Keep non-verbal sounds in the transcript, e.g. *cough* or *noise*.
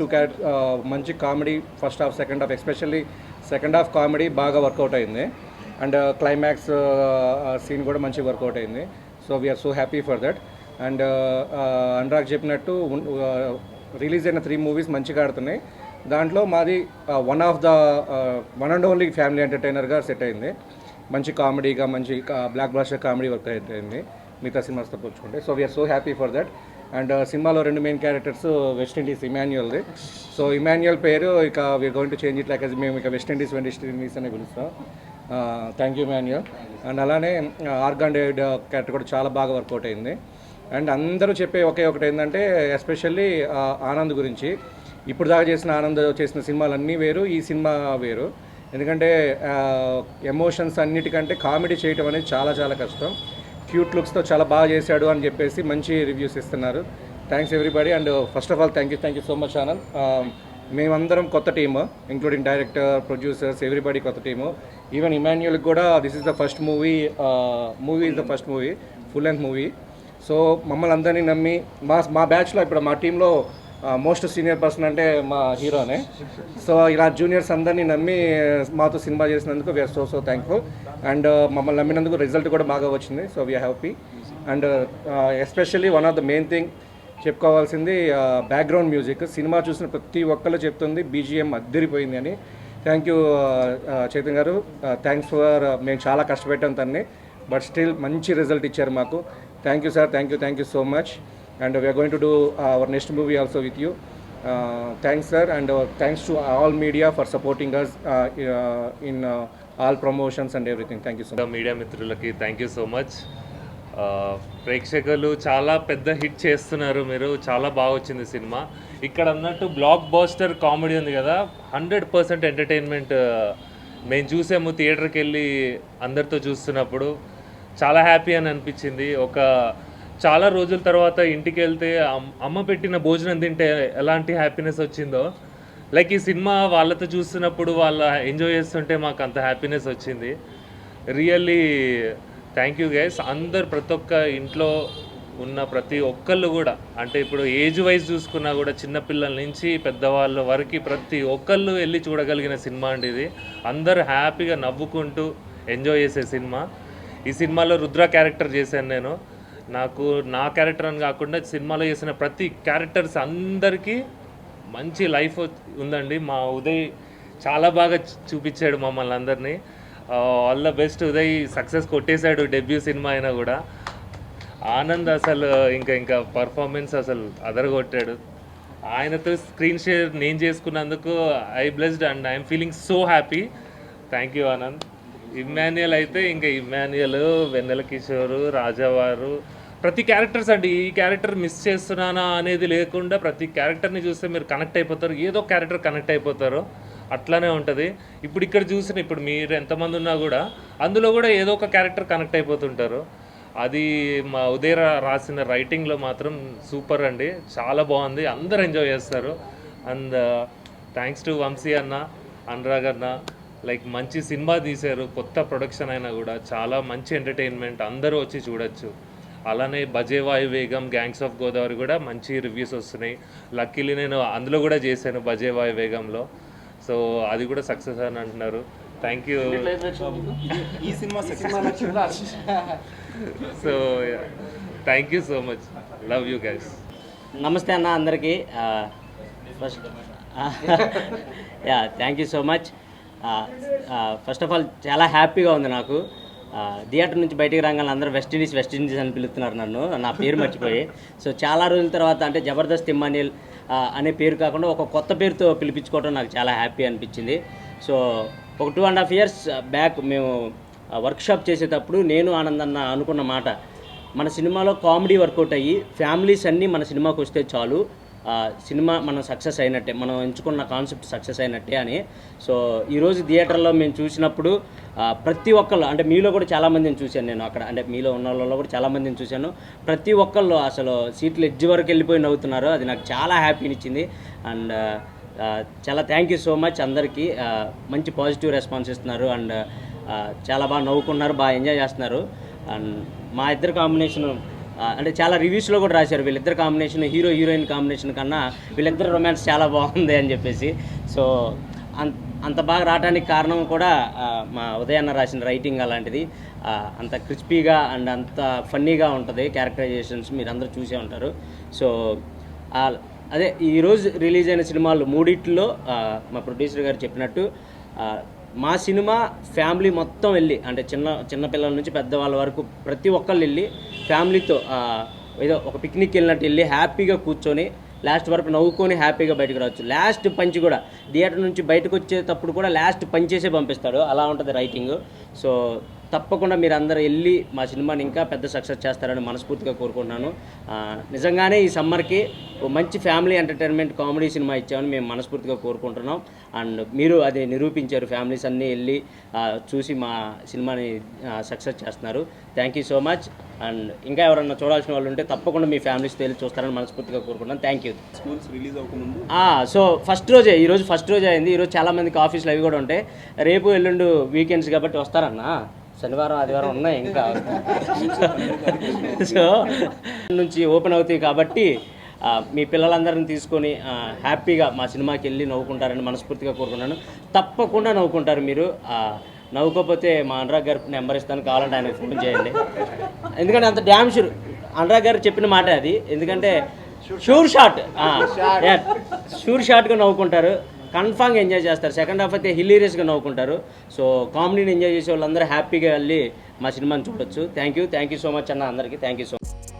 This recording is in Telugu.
టూ క్యారెక్ట్ మంచి comedy first half second half especially second half comedy బాగా వర్కౌట్ అయింది. అండ్ క్లైమాక్స్ సీన్ కూడా మంచి వర్కౌట్ అయింది. So we're so happy for that and Anurag చెప్పినట్టు రిలీజ్ అయిన త్రీ మూవీస్ మంచిగా ఆడుతున్నాయి. దాంట్లో మాది one of the one and only family ఎంటర్టైనర్గా set అయింది. మంచి కామెడీగా మంచి బ్లాక్ బ్లాస్టర్ కామెడీ వర్క్ అయింది. మిగతా సినిమాస్తో పోల్చుకుంటే. So we're so happy for that and సినిమాలో రెండు మెయిన్ క్యారెక్టర్స్ వెస్ట్ ఇండీస్ ఇమాన్యుయల్ది సో ఇమాన్యుయల్ పేరు ఇక we're going to change it like మేము ఇక వెస్ట్ ఇండీస్ వెస్ట్ ఇండీస్ అని పిలుస్తాం. థ్యాంక్ యూ ఇమాన్యుయల్ అండ్ అలానే ఆర్గాన్ డేవిడ్ క్యారెక్టర్ కూడా చాలా బాగా వర్కౌట్ అయింది. అండ్ అందరూ చెప్పే ఒకే ఒకటి ఏంటంటే ఎస్పెషల్లీ uh, ఆనంద్ గురించి. ఇప్పుడు దాకా చేసిన ఆనంద్ చేసిన సినిమాలన్నీ వేరు ఈ సినిమా వేరు. ఎందుకంటే uh, ఎమోషన్స్ అన్నిటికంటే కామెడీ చేయటం అనేది చాలా చాలా కష్టం. క్యూట్ లుక్స్తో చాలా బాగా చేశాడు అని చెప్పేసి మంచి రివ్యూస్ ఇస్తున్నారు. Thanks everybody and first of all thank you thank you so much Anand మేమందరం కొత్త team including director producers everybody కొత్త టీము. ఈవెన్ ఇమాన్యుయల్కి కూడా this is the first movie movie is the first movie full length movie so మమ్మల్ని అందరినీ నమ్మి మా మా బ్యాచ్లో ఇప్పుడు మా టీంలో మోస్ట్ సీనియర్ పర్సన్ అంటే మా హీరోనే. సో ఇలా జూనియర్స్ అందరినీ నమ్మి మాతో సినిమా చేసినందుకు we're so so thankful and మమ్మల్ని నమ్మినందుకు రిజల్ట్ కూడా బాగా వచ్చింది. So we're happy and especially one of the main thing చెప్పుకోవాల్సింది బ్యాక్గ్రౌండ్ మ్యూజిక్ సినిమా చూసిన ప్రతి ఒక్కళ్ళు చెప్తుంది బీజిఎం అద్దరిపోయింది అని. థ్యాంక్ యూ చైతన్ గారు. థ్యాంక్స్ ఫర్ మేము చాలా కష్టపెట్టాం తన్ని. బట్ స్టిల్ మంచి రిజల్ట్ ఇచ్చారు మాకు. Thank you sir thank you thank you so much and we're going to do our next movie also with you thanks sir and thanks to all media for supporting us in all promotions and everything thank you so much media మిత్రులకి థ్యాంక్ యూ సో మచ్ ప్రేక్షకులు చాలా పెద్ద హిట్ చేస్తున్నారు మీరు. చాలా బాగా వచ్చింది సినిమా. ఇక్కడ అన్నట్టు బ్లాక్ బాస్టర్ కామెడీ ఉంది కదా. హండ్రెడ్ పర్సెంట్ ఎంటర్టైన్మెంట్ మేము చూసాము థియేటర్కి వెళ్ళి అందరితో చూస్తున్నప్పుడు. చాలా హ్యాపీ అని అనిపించింది. ఒక చాలా రోజుల తర్వాత ఇంటికి వెళ్తే అమ్- అమ్మ పెట్టిన భోజనం తింటే ఎలాంటి హ్యాపీనెస్ వచ్చిందో? లైక్ ఈ సినిమా వాళ్ళతో చూస్తున్నప్పుడు వాళ్ళ ఎంజాయ్ చేస్తుంటే మాకు అంత హ్యాపీనెస్ వచ్చింది. రియల్లీ థ్యాంక్ యూ గైస్ అందరు ప్రతి ఒక్క ఇంట్లో ఉన్న ప్రతి ఒక్కళ్ళు కూడా అంటే ఇప్పుడు ఏజ్ వైజ్ చూసుకున్నా కూడా చిన్నపిల్లల నుంచి పెద్దవాళ్ళ వరకు ప్రతి ఒక్కళ్ళు వెళ్ళి చూడగలిగిన సినిమా అండి ఇది. అందరు హ్యాపీగా నవ్వుకుంటూ ఎంజాయ్ చేసే సినిమా. ఈ సినిమాలో రుద్ర క్యారెక్టర్ చేశాను నేను. నాకు నా క్యారెక్టర్ అని కాకుండా సినిమాలో చేసిన ప్రతి క్యారెక్టర్స్ అందరికీ మంచి లైఫ్ ఉందండి. మా ఉదయ్ చాలా బాగా చూపించాడు మమ్మల్ని అందరినీ. All the best Uday success కొట్టేశాడు డెబ్యూ సినిమా అయినా కూడా. ఆనంద్ అసలు ఇంకా ఇంకా పర్ఫార్మెన్స్ అసలు అదరగొట్టాడు. ఆయనతో స్క్రీన్ షేర్ నేను చేసుకున్నందుకు I blessed and I'm feeling so happy thank you Anand Immanuel అయితే ఇంకా ఇమ్మాన్యుయల్ వెన్నెల కిషోర్ రాజావారు ప్రతి క్యారెక్టర్స్ అండి. ఈ క్యారెక్టర్ మిస్ చేస్తున్నానా అనేది లేకుండా ప్రతి క్యారెక్టర్ని చూస్తే మీరు కనెక్ట్ అయిపోతారు. ఏదో క్యారెక్టర్ కనెక్ట్ అయిపోతారు. అట్లానే ఉంటుంది. ఇప్పుడు ఇక్కడ చూసిన ఇప్పుడు మీరు ఎంతమంది ఉన్నా కూడా అందులో కూడా ఏదో ఒక క్యారెక్టర్ కనెక్ట్ అయిపోతుంటారు. అది మా ఉదయ రాసిన రైటింగ్లో మాత్రం సూపర్ అండి. చాలా బాగుంది. అందరు ఎంజాయ్ చేస్తారు. అండ్ థ్యాంక్స్ టు వంశీ అన్న అనురాగ్ అన్న లైక్ మంచి సినిమా తీశారు కొత్త ప్రొడక్షన్ అయినా కూడా చాలా మంచి ఎంటర్టైన్మెంట్ అందరూ వచ్చి చూడొచ్చు. అలానే బజేవాయు వేగం గ్యాంగ్స్ ఆఫ్ గోదావరి కూడా మంచి రివ్యూస్ వస్తున్నాయి. లక్కీలీ నేను అందులో కూడా చేశాను బజేవాయు వేగంలో. సో అది కూడా సక్సెస్ అని అంటున్నారు. థ్యాంక్ యూ ఈ cinema so thank you so much love you guys నమస్తే అన్న అందరికీ. First yeah thank you so much first of all చాలా హ్యాపీగా ఉంది నాకు. థియేటర్ నుంచి బయటికి రాగానే అందరూ వెస్ట్ ఇండీస్ వెస్ట్ ఇండీస్ అని పిలుస్తున్నారు నన్ను. నా పేరు మర్చిపోయి. సో చాలా రోజుల తర్వాత అంటే జబర్దస్త్ ఇమ్మానియల్ అనే పేరు కాకుండా ఒక కొత్త పేరుతో పిలిపించుకోవడం నాకు చాలా హ్యాపీ అనిపించింది. సో ఒక two and half years back మేము వర్క్షాప్ చేసేటప్పుడు నేను ఆనందన్న అనుకున్న మాట మన సినిమాలో కామెడీ వర్కౌట్ అయ్యి ఫ్యామిలీస్ అన్నీ మన సినిమాకి వస్తే చాలు. సినిమా మనం సక్సెస్ అయినట్టే మనం ఎంచుకున్న కాన్సెప్ట్ సక్సెస్ అయినట్టే అని. సో ఈరోజు థియేటర్లో మేము చూసినప్పుడు ప్రతి ఒక్కళ్ళు అంటే మీలో కూడా చాలామందిని చూశాను నేను అక్కడ అంటే మీలో ఉన్న వాళ్ళలో కూడా చాలామందిని చూశాను. ప్రతి ఒక్కళ్ళు అసలు సీట్లు ఎడ్జ్ వరకు వెళ్ళిపోయి నవ్వుతున్నారు. అది నాకు చాలా హ్యాపీనిచ్చింది అండ్ చాలా థ్యాంక్ యూ సో మచ్ అందరికీ. మంచి పాజిటివ్ రెస్పాన్స్ ఇస్తున్నారు. అండ్ చాలా బాగా నవ్వుకున్నారు బాగా ఎంజాయ్ చేస్తున్నారు. అండ్ మా ఇద్దరు కాంబినేషన్ అంటే చాలా రివ్యూస్లో కూడా రాశారు. వీళ్ళిద్దరు కాంబినేషన్ హీరో హీరోయిన్ కాంబినేషన్ కన్నా వీళ్ళిద్దరు రొమాన్స్ చాలా బాగుంది అని చెప్పేసి. సో అంత అంత బాగా రావడానికి కారణం కూడా మా ఉదయాన్న రాసిన రైటింగ్ అలాంటిది. అంత క్రిస్పీగా అండ్ అంత ఫన్నీగా ఉంటుంది క్యారెక్టరైజేషన్స్ మీరు అందరూ చూసే ఉంటారు. సో అదే ఈరోజు రిలీజ్ అయిన సినిమాలు మూడిట్లో మా ప్రొడ్యూసర్ గారు చెప్పినట్టు మా సినిమా ఫ్యామిలీ మొత్తం వెళ్ళి అంటే చిన్న చిన్న పిల్లల నుంచి పెద్దవాళ్ళ వరకు ప్రతి ఒక్కళ్ళు వెళ్ళి ఫ్యామిలీతో ఏదో ఒక పిక్నిక్ వెళ్ళినట్టు వెళ్ళి హ్యాపీగా కూర్చొని లాస్ట్ వరకు నవ్వుకొని హ్యాపీగా బయటకు రావచ్చు. లాస్ట్ పంచి కూడా థియేటర్ నుంచి బయటకు వచ్చేటప్పుడు కూడా లాస్ట్ పంచేసే చేసే పంపిస్తాడు. అలా ఉంటుంది రైటింగ్ సో తప్పకుండా మీరు అందరూ వెళ్ళి మా సినిమాని ఇంకా పెద్ద సక్సెస్ చేస్తారని మనస్ఫూర్తిగా కోరుకుంటున్నాను. నిజంగానే ఈ సమ్మర్కి ఓ మంచి ఫ్యామిలీ ఎంటర్టైన్మెంట్ కామెడీ సినిమా ఇచ్చామని మేము మనస్ఫూర్తిగా కోరుకుంటున్నాం. అండ్ మీరు అది నిరూపించారు ఫ్యామిలీస్ అన్నీ వెళ్ళి చూసి మా సినిమాని సక్సెస్ చేస్తున్నారు. Thank you so much and ఇంకా ఎవరన్నా చూడాల్సిన వాళ్ళు ఉంటే తప్పకుండా మీ ఫ్యామిలీస్తో వెళ్ళి చూస్తారని మనస్ఫూర్తిగా కోరుకుంటున్నాను. థ్యాంక్ యూ స్కూల్స్ రిలీజ్ అవ్వకముందు? సో ఫస్ట్ రోజే ఈరోజు ఫస్ట్ రోజే అయింది. ఈరోజు చాలా మందికి ఆఫీస్లో అవి కూడా ఉంటాయి. రేపు ఎల్లుండు వీకెండ్స్ కాబట్టి వస్తారన్న? శనివారం ఆదివారం ఉన్నాయి ఇంకా. *laughs* సో నుంచి ఓపెన్ అవుతాయి కాబట్టి మీ పిల్లలందరిని తీసుకొని హ్యాపీగా మా సినిమాకి వెళ్ళి నవ్వుకుంటారని మనస్ఫూర్తిగా కోరుకున్నాను తప్పకుండా నవ్వుకుంటారు మీరు. నవ్వుకోకపోతే మా అనురాగ్ గారి నెంబర్ ఇస్తాను కావాలంటే ఆయనకు ఫోన్ చేయండి. ఎందుకంటే అంత డ్యామ్ షూర్. అనురాగ్ గారు చెప్పిన మాట అది. ఎందుకంటే షూర్ షాట్. షూర్ షాట్గా నవ్వుకుంటారు. కన్ఫామ్గా ఎంజాయ్ చేస్తారు. సెకండ్ హాఫ్ అయితే హిలీరియస్గా నవ్వుకుంటారు. సో కామెడీని ఎంజాయ్ చేసే వాళ్ళందరూ హ్యాపీగా వెళ్ళి మా సినిమాని చూడొచ్చు. Thank you thank you so much అన్న అందరికీ. Thank you so much